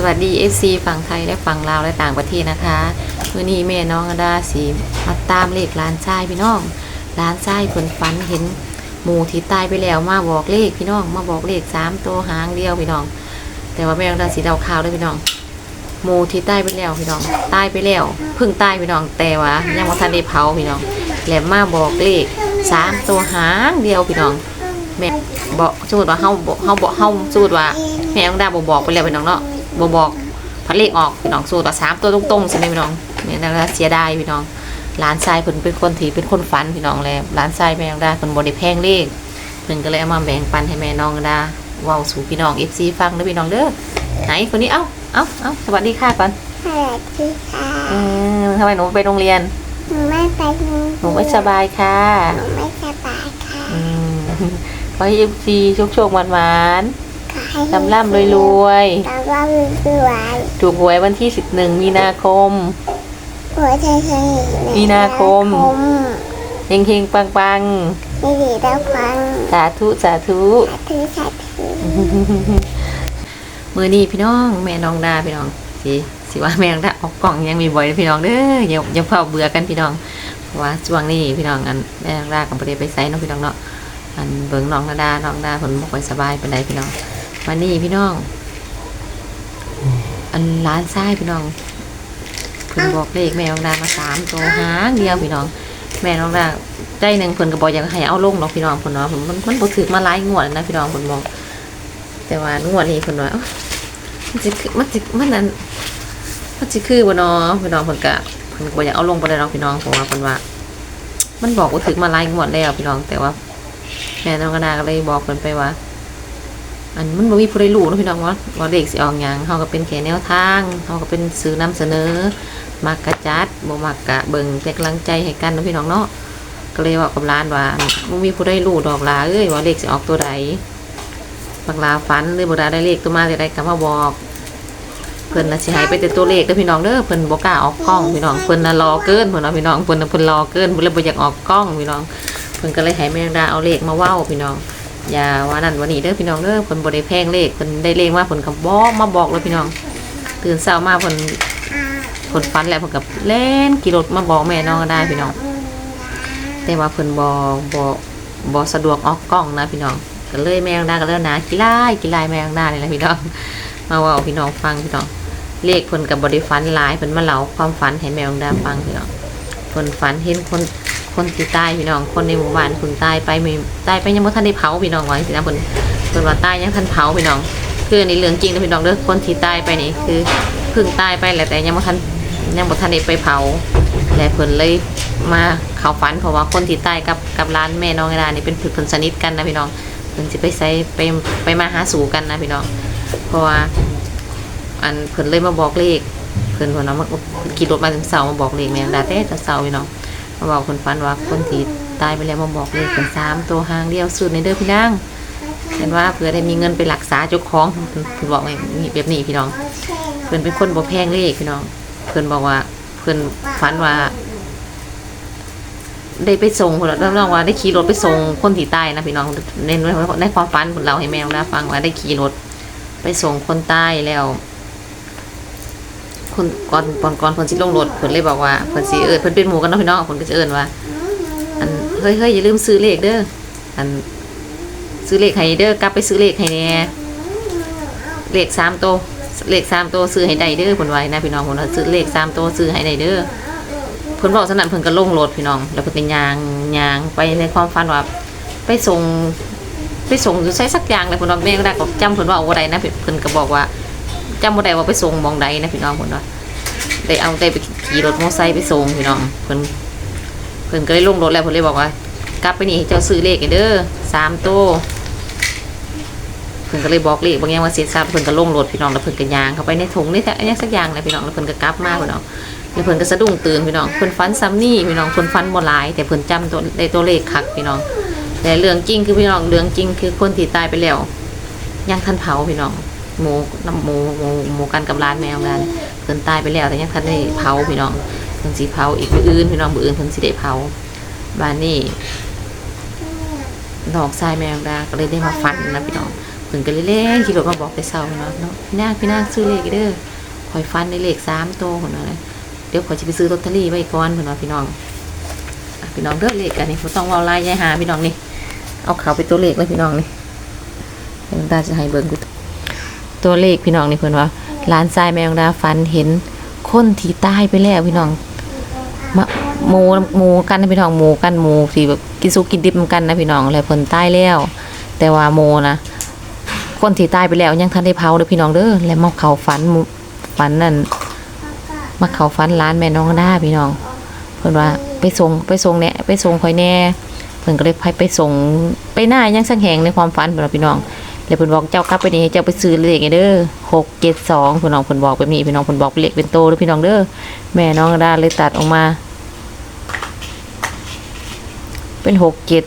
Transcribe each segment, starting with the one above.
สวัสดี FC ฝั่งไทยและฝั่งลาวและต่างประเทศนะคะมื่อนี้แม่น้องดาสีมาตามเลขร้านชายพี่น้องร้านชายผลฝันเห็นหมูที่ตายไปแล้วมาบอกเลขพี่น้อง มาบอกเลขสามตัวหางเดียวพี่น้อง แต่ว่าแม่น้องดาสีเดาข่าวเลยพี่น้องหมูที่ตายไปแล้วพี่น้องตายไปแล้วเพิ่งตายพี่น้องแต่ว่ายังไม่ทันได้เผาพี่น้องแหลมมาบอกเลขสามตัวหางเดียวพี่น้องแม่บอกสมมติว่าเฮาบอกเฮาบอกเฮาสมมติว่าแม่ต้องดาบ่บอกไปแล้วพี่น้องเนาะ บ่บอกพันเลขออกพี่น้องสู้ต่อสามตัวตรงๆใช่ไหมพี่น้องแม่ต้องดาเสียดายพี่น้องหลานชายเพิ่นเป็นคนที่เป็นคนฝันพี่น้องแล้วหลานชายแม่ต้องดาเพิ่นบ่ได้แพงเลขเพิ่นก็เลยเอามาแบ่งปันให้แม่น้องดาเว้าสู่พี่น้อง FC ฟังเด้อพี่น้องเด้อไหนคนนี้เอ้าเอ้าเอ้าสวัสดีค่ะก่อนสวัสดีค่ะเออทำไมหนูไปโรงเรียนหนูไม่ไปโรงหนูไม่สบายค่ะหนูไม่สบายค่ะอืมขอให้ FC โชคๆหวานข อให้ๆร่ำๆรวยๆลำล่ำรวยถูกหวยวันที่11มีนาคมหัวใจเคยมีนาคมเฮงเฮงปังปังมีดีแล้วฟังๆสาธุสาธุสาธุสาธุมือนี้พี่น้องแม่น้องดาพี่น้องสิสิว่าแม่น้องดาออกกล่องยังมีบ่อยนะพี่น้องเด้ออย่าอย่าเผาเบื่อกันพี่น้องเพราะว่าช่วงนี้พี่น้องอันแม่น้องดากับประเดี๋ยวไปไซน์เนาะพี่น้องเนาะอันเบิ่งน้องนาดาน้องดาผลบ่ค่อยสบายเป็นไรพี่น้อง วันนี้พี่น้อง อันร้านซ้ายพี่น้องเพิ่นบอกเลขแม่น้องดามาสามตัวหางเดียวพี่น้อง แม่น้องดาใจหนึ่งเพิ่นก็บอกอยากให้เอาลงเนาะพี่น้องเพิ่นเนาะมันมันบ่ถึกมาหลายงวดแล้วนะพี่น้องเพิ่นบอกแต่ว่างวดนี้เพิ่นว่ามันสิคือมันสิมันนั้นมันสิคือบ่เนาะพี่น้องเพิ่นก็เพิ่นก็บ่อยากเอาลงบ่ได้เนาะพี่น้องเพราะว่าเพิ่นว่า มันบอกว่าถึกมาหลายงวดแล้วพี่น้องแต่ว่าแม่น้องกระดาก็เลยบอกเพิ่นไปว่า อันมันบ่มีผู้ใดรู้เนาะพี่น้องว่าว่าเด็กสิออกหยังเฮาก็เป็นแค่แนวทางเฮาก็เป็นสื่อนำเสนอมักกะจัดบ่มักกะเบิ่งเป็นกำลังใจให้กันเนาะพี่น้องเนาะก็เลยบอกกับร้านว่าบ่มีผู้ใดรู้ดอกลาเอ้ยว่าเลขสิออกตัวใดบักลาฝันหรือบ่ได้ได้เลขตัวมาได้ก็มาบอกเพิ่นน่ะสิให้ไปแต่ตัวเลขเด้อพี่น้องเด้อเพิ่นบ่กล้าออกกล้องพี่น้องเพิ่นน่ะรอเกินเพิ่นเนาะพี่น้องเพิ่นน่ะเพิ่นรอเกินเพิ่นเลยบ่อยากออกกล้องพี่น้องเพิ่นก็เลยให้แม่ดาเอาเลขมาเว้าพี่น้อง อย่าว่านั่นว่านี่เด้อพี่น้องเด้อเพิ่นบ่ได้แพงเลขเพิ่นได้เลขมาเพิ่นก็บอกมาบอกเลยพี่น้อง ตื่นเช้ามาเพิ่นเพิ่นฝันแล้วเพิ่นก็เล่นขี่รถมาบอกแม่น้องก็ได้พี่น้อง แต่ว่าเพิ่นบ่บ่บ่สะดวกออกกล้องนะพี่น้องก็เลยแม่น้องดาก็เลยนะกี่ไลกี่ไลแม่น้องดานี่แหละพี่น้อง มาว้าพี่น้องฟังพี่น้องเลขเพิ่นก็บ่ได้ฝันหลายเพิ่นมาเล่าความฝันให้แม่น้องดาฟังพี่น้องเพิ่นฝันเห็นคน คนที่ตายพี่น้อง คนในหมู่บ้านเพิ่นตายไปมีตายไปยังบ่ทันได้เผาพี่น้องไว่าจังซี่นะเพิ่นเพิ่นว่าตายยังทันเผาพี่น้อง คืออันนี้เรื่องจริงนะพี่น้องเด้อคนที่ตายไปนี่คือเพิ่งตายไปแหละแต่ยังบ่ทันยังบ่ทันได้ไปเผาและเพิ่นเลยมาเขาฝันเพราะว่าคนที่ตายกับกับร้านแม่น้องไอ้ดานี่เป็นเพิ่นสนิทกันนะพี่น้องเพิ่นสิไปใส่ไปไปมาหาสู่กันนะพี่น้อง เพราะว่าอันเพิ่นเลยมาบอกเลขเพิ่นว่าเนาะมาขี่รถมาถึงเสามาบอกเลขแม่ดาแต่แต่เสาพี่น้อง มาบอกเพิ่นฝันว่าคนที่ตายไปแล้วมาบอกเลขเป็นสามตัวหางเดียวสุดในเด้อพี่นางเห็นว่าเผื่อได้มีเงินไปรักษาเจ้าของเพิ่นบอกแบบนี้แบบนี้พี่น้องเพิ่นเป็นคนบ่แพงเลขพี่น้องเพิ่นบอกว่าเพิ่นฝันว่า ได้ไปส่งคนละน้องว่าได้ขี่รถไปส่งคนที่ตายนะพี่น้องในในความฝันของเราให้แมวนะฟังว่าได้ขี่รถไปส่งคนใต้แล้ว คนก่อนก่อนก่อนเพิ่นสิลงรถเพิ่นเลยบอกว่าเพิ่นสิเอิ้นเพิ่นเป็นหมู่กันเนาะพี่น้องเพิ่นก็จะเอิ้นว่าอันเฮ้ยเฮ้ยอย่าลืมซื้อเลขเด้ออันซื้อเลขให้เด้อกลับไปซื้อเลขให้แน่เลขสามตัวเลขสามตัวซื้อให้ได้เด้อเพิ่นว่านะพี่น้องเพิ่นว่าซื้อเลขสามตัวซื้อให้ได้เด้อเพิ่นบอกสนั่นเพิ่นก็ลงรถพี่น้อง แล้วเพิ่นก็ย่างย่างไปในความฝันว่าไปส่งไปส่งอยู่ใช้สักอย่างเลยเพิ่นว่าแม่ก็ได้ก็จำเพิ่นว่าเอาได้นะเพิ่นก็บอกว่า จำบ่ได้ว่าไปส่งมองใดนะพี่น้องเพิ่นว่าได้เอาได้ไปขี่รถมอเตอร์ไซค์ไปส่งพี่น้องเพิ่นเพิ่นก็เลยลงรถแล้วเพิ่นเลยบอกว่ากลับไปนี่เจ้าซื้อเลขให้เด้อสามโตเพิ่นก็เลยบอกเลขบางอย่างว่าเสียทรัพย์เพิ่นก็ลงรถพี่น้องแล้วเพิ่นก็ยางเข้าไปในถุงนี่แท้อันนี้สักอย่างเลยพี่น้องแล้วเพิ่นก็กลับมาพี่น้องแล้วเพิ่นก็สะดุ้งตื่นพี่น้องเพิ่นฝันซ้ำนี่พี่น้องเพิ่นฝันบ่หลาย แต่เพิ่นจำตัวได้ตัวเลขคักพี่น้องแต่เรื่องจริงคือพี่น้องเรื่องจริงคือคนที่ตายไปแล้วยังทันเผาพี่น้อง หมูน้ำหมูหมูหมูกันกับร้านแมวกันเพิ่นตายไปแล้วแต่ยังทันได้เผาพี่น้องเพิ่นสิเผาอีกมื้ออื่นพี่น้องมื้ออื่นเพิ่นสิได้เผาบ้านนี้ดอกทรายแมวดาก็เลยได้มาฟันนะพี่น้องเพิ่นก็เลยเล่นขี่รถมาบอกแต่เช้าเนาะเนาะพี่นางพี่นางซื้อเลขเด้อข่อยฟันในเลขสามโตวเพิ่นว่าเดี๋ยวขอยสิไปซื้อลอตเตอรี่ไว้ก่อนเพิ่นว่าพี่น้องพี่น้องเด้อเลขอันนี้บ่ต้องวาลายยายหาพี่น้องนี่ เอาเขาไปตัวเลขเลยพี่น้องนี่ตาจะให้เบิ่งกู ตัวเลขพี่น้องนี่เพิ่นว่าหลานชายแม่ของดาฝันเห็นคนที่ตายไปแล้วพี่น้องมาหมูหมูกันนะพี่น้องหมูกันหมูที่แบบกินซุกกินดิบกันนะพี่น้องแล้วเพิ่นตายแล้ว แต่ว่าโมนะคนที่ตายไปแล้วยังทันได้เผาเด้อพี่น้องเด้อแล้วมาเขาฝันฝันนั่นมาเขาฝันร้านแม่น้องด้าพี่น้อง เพิ่นว่าไปส่งไปส่งแหน่ไปส่งคอยแน่เพิ่นก็เลยไปไปส่งไปหน้ายังสังแหงในความฝันเพิ่นว่าพี่น้อง แล้วเพิ่นบอกเจ้ากลับไปนี่ให้เจ้าไปซื้อเลขไงเด้อ672เพิ่น้องเพิ่นบอกแบบนี้พี่น้องเพิ่นบอกเป็นเลขเป็นโตเด้อพี่น้องเด้อแม่น้องด้าเลยตัดออกมา เป็นหกเจ็ด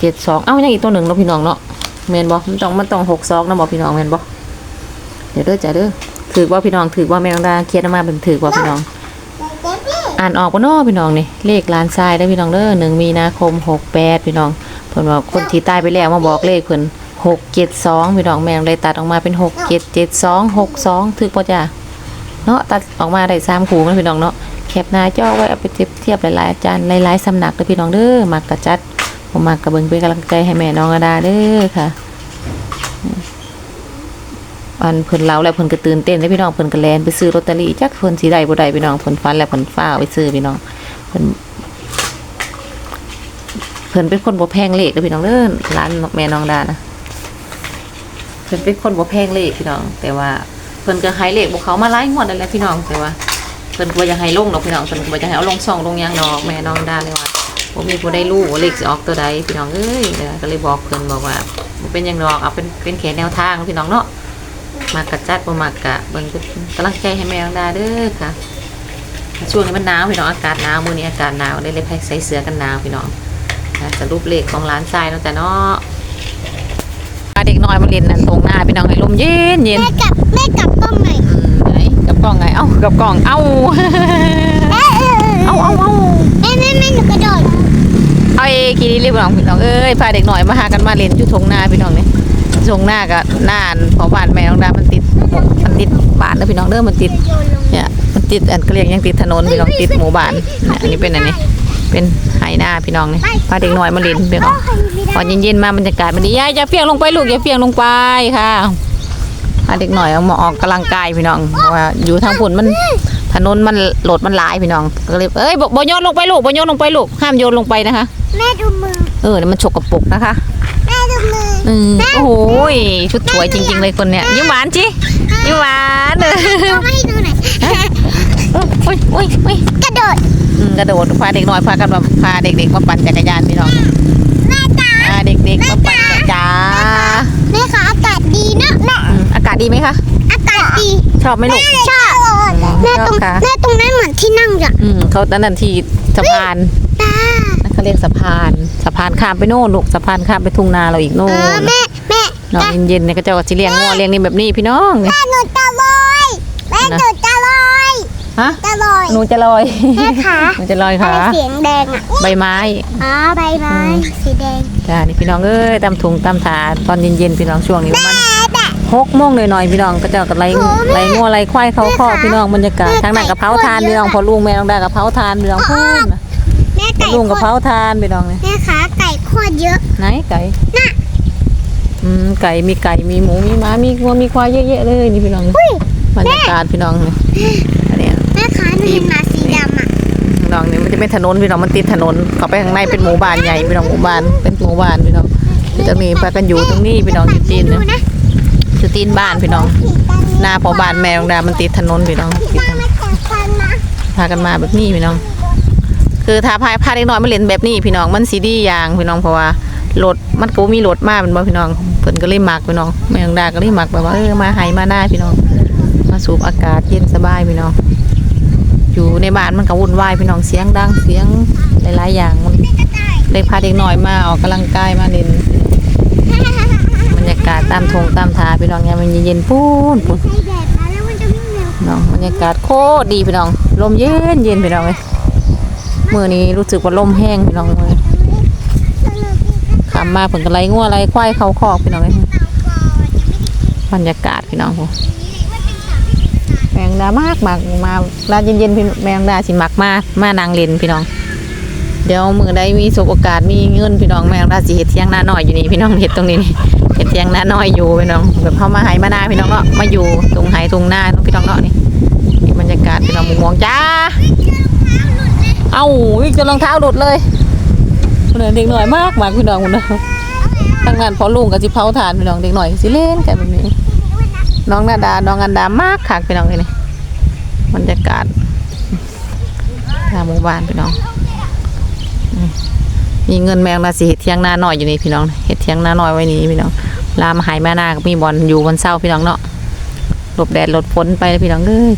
เจ็ดสองเอ้ายังอีกตัวหนึ่งเนาะพี่น้องเนาะแมนบอกมันต้องมันต้องหกสองนะบอกพี่น้องแมนบอกเดี๋ยวเด้อจ้ะเด้อถือว่าพี่น้องถือว่าแม่น้องดาเคียดมาเป็นถือว่าพี่น้อง อ่านออกปะเนาะพี่น้องนี่เลขลานทรายได้พี่น้องเด้อหนึ่งมีนาคมหกแปดพี่น้องเพิ่นว่าคนที่ตายไปแล้วมาบอกเลขเพิ่น หกเจ็ดสองพี่น้องแมงเลยตัดออกมาเป็นหกเจ็ดเจ็ดสองหกสองถือป่ะจ้ะเนาะตัดออกมาได้สามคู่นพี่น้องเนาะแคปหน้าจ้อไว้เอาไปเทียบเทียบหลายๆอาจารย์หลายๆสำนักเด้อพี่น้องเด้อมักกระจัดผมมักกระเบิงเป็นกำลังใจให้แม่น้องอดาเด้อค่ะอันเพิ่นเล่าแล้วเพิ่นก็ตื่นเต้นเลยพี่น้องเพิ่นก็แลนไปซื้อลอตเตอรี่จักเพิ่นสิได้บ่ได้พี่น้องเพิ่นฟันแล้วเพิ่นฟ้าไปซื้อพี่น้องเพิ่นเพิ่นเป็นคนบ่แพงเลขเด้อพี่น้องเด้อร้านแม่น้องดานะ พิ่นเป็นคนบ่แพงเลขพี่น้อง แต่ว่าเพิ่นก็ให้เลขบ่เขามาหลายงวดแล้วแหละพี่น้องแต่ว่าเพิ่นก็บ่อยากให้ลงดอกพี่น้องเพิ่นก็บ่อยากให้เอาลงช่องลงหยังดอกแม่น้องดาเลยว่าบ่มีผู้ใดรู้ว่าเลขสิออกตัวใดพี่น้องเอ้ยก็เลยบอกเพิ่นบอกว่าบ่เป็นหยังดอกเอาเป็นเป็นแค่แนวทางพี่น้องเนาะมากระจัดบ่มากกะเบิ่งเป็นกำลังใจให้แม่น้องดาเด้อค่ะช่วงนี้มันหนาวพี่น้องอากาศหนาวมื้อนี้อากาศหนาวได้เลยใส่เสื้อกันหนาวพี่น้องค่ะรุปเลขของร้านทรายเนาะจ้ะเนาะ เด็กน้อยมาเล่นนั่นตรงหน้าพี่น้องให้ลมเย็นเย็นแม่กลับแม่กลับกล้องหน่อยอืมไหนกับกล้องไงเอ้ากับกล้องเอ้า เอ้ยเอ้าเอ้าเอ้า แม่แม่แม่หนูกระโดดเอาเอกี่ดีเรียบร้อยพี่น้องเอ้ยพาเด็กน้อยมาหากันมาเล่นอยู่ทงหน้าพี่น้องนี่ทงหน้ากับหน้าอันเพอบ้านแม่น้องดามันติดมันติดบ้านเด้อพี่น้องเด้อมันติดโยนลงเนี่ยมันติดอันก็เรียกยังติดถนนพี่น้องติดหมู่บ้านเนี่ยอันนี้เป็นอันนี้ เป็นไหหน้าพี่น้องนี่พาเด็กน้อยมาเล่นพี่น้องพอเย็นๆมาบรรยากาศมันดียายอย่าเฟียงลงไปลูกอย่าเฟียงลงไปค่ะพาเด็กน้อยเอามาออกกำลังกายพี่น้องเพราะว่าอยู่ทางฝุ่นมันถนนมันโหลดมันหลายพี่น้องก็เลยเอ้ยบ่บ่โยนลงไปลูกบ่โยนลงไปลูกห้ามโยนลงไปนะคะแม่ดูมือเออเดี๋ยวมันฉกกระปุกนะคะแม่ดูมืออืมโอ้โหยชุดสวยจริง ๆ เลยคนเนี้ยยิ้มหวานจิยิ้มหวานเออเอามาให้ดูหน่อยโอ้ยโอ้ยโอ้ยกระโดดอืมกระโดดพาเด็กน้อยพากันมาพาเด็กๆมาปั่นจักรยานพี่น้องแม่จ๋าพาเด็กๆมาปั่นจักรยานแม่คะอากาศดีนะแม่อืมอากาศดีไหมคะอากาศดีชอบไหมลูก ชอบแม่ตรงชอบค่ะ แม่ตรงนั้นเหมือนที่นั่งจ้ะอืมเขาตอนนั้นที่สะพานตานั่นเขาเรียกสะพานสะพานข้ามไปโน่นลูกสะพานข้ามไปทุ่งนาเราอีกโน่เอนอแม่แม่นอนเย็นๆเนี่ยก็เจะก็สิเลี้ยงงัวเลี้ยงนี่แบบนี้พี่น้องนี่แม่หนูจะลอยแม่หนูจะลอย ฮะจะลอยหนูจะลอยแม่ขาหนูจะลอยอะค่ะไรเสียงแดงอะใบไม้อ๋อใบไม้สีแดงจ้านี่พี่น้องเอ้ยตามถุงตามถาดตอนเย็นๆพี่น้องช่วงนี้ประมาณแม่แม่หกโมงหน่อยๆพี่น้องก็เจะกับไรโอ้แม่ไรงัวไรควายเขาคอกแม่คะพี่น้องบรรยากาศแม่ทางนั้นกับเผาทานไก่พี่น้องเยอะพอลุงแม่น้องดากับเผาทานพี่น้องพูดนะแม่ไก่ลุงกับโคเผาตรทานพี่น้องนี่แม่ขาไก่โคตรเยอะไหนไก่น่ะอืมไก่มีไก่มีหมูมีม้ามีวัวมีควายเยอะแยะเลยนี่พี่น้องนี่อุ้ยบรรยากาศพี่น้องนี่อั นเนี้ยแม่ขาหนูเห็นหมาสีดำอะพี่น้องนี่มันจะเป็นถนนพี่น้องมันติดถนนเข้าไปข้างในเป็นหมู่บ้านใหญ่พี่น้องหมู่บ้านเป็นหมู่บ้านพี่น้องจะมีพากันอยู่ตรงนี้พี่น้องอยู่จีนดูนะนะอยู่ตีนบ้านพี่น้อง หน้าพอบ้านแมวดามันติดถนนพี่น้องติดถนนมาแข่งกันนะพากันมาแบบนี้พี่น้อง คือถ้าพาพาเด็กน้อยมาเล่นแบบนี้พี่น้องมันสีดีอย่างพี่น้องเพราะว่ารถมันก็บ่มีรถมาเป็นบ่พี่น้องเพิ่นก็เลยมักพี่น้องแม่งดาก็เลยมักแบบว่าเออมาไห้มาหน้าพี่น้อง มาสูบอากาศเย็นสบายพี่น้อง อยู่ในบ้านมันก็วุ่นวายพี่น้องเสียงดังเสียงหลายๆอย่างมันเลยพาเด็กน้อยมาออกกำลังกายมาเล่นบรรยากาศตามทงตามทาพี่น้องเนี่ยามมันเย็นๆปูนปูนใส่แดดมาแล้วมันจะไม่เร็วพี่น้องบรรยากาศโคตรดีพี่น้อง ลมเย็นเย็นพี่น้องเลยมื่อนี้รู้สึกว่าลมแห้งพี่น้องเลยขำมาผลกันไรงัวไรควายเขาคอกพี่น้องเลยเตาก่อนบรรยากาศพี่น้องผมแม งดามากมากมาลาเย็นๆพี่แมงดาสิมักมากมานางเลนพี่น้อง เดี๋ยวมือใดมีสบโอกาสมีเงินพี่น้องแมงดาสิเฮ็ดเที่ยงหน้าน้อยอยู่นี่พี่น้องเฮ็ดตรงนี้นี่เฮ็ดเที่ยงหน้าน้อยอยู่พี่น้องแบบเข้ามาไหมานาพี่น้องเนาะมาอยู่ตรงไหตรงหน้าพี่น้องเนาะนี่มีบรรยากาศพี่น้องมุมมองจ้าเอ้าวิ่งจนรองเท้าหลุดเลยคนเด็กหน่อยมากมากพี่น้องคนนะตั้งงานพอลุงกับสิเผาทานพี่น้องเด็กหน่อยสิเล่นกันแบบนี้ น้องนาดา น้องอันดามากค่ะพี่น้องเลยนี่บรรยากาศทางหมู่บ้านพี่น้อง มีเงินแมงนาสิเห็ดเทียงหน้าหน่อยอยู่นี่พี่น้องเห็ดเทียงหน้าหน่อยไว้นี้พี่น้อง ลามหายแม่นาก็มีบอลอยู่บนเศร้าพี่น้องเนาะหลบแดดหลบฝนไปพี่น้องเอ้ย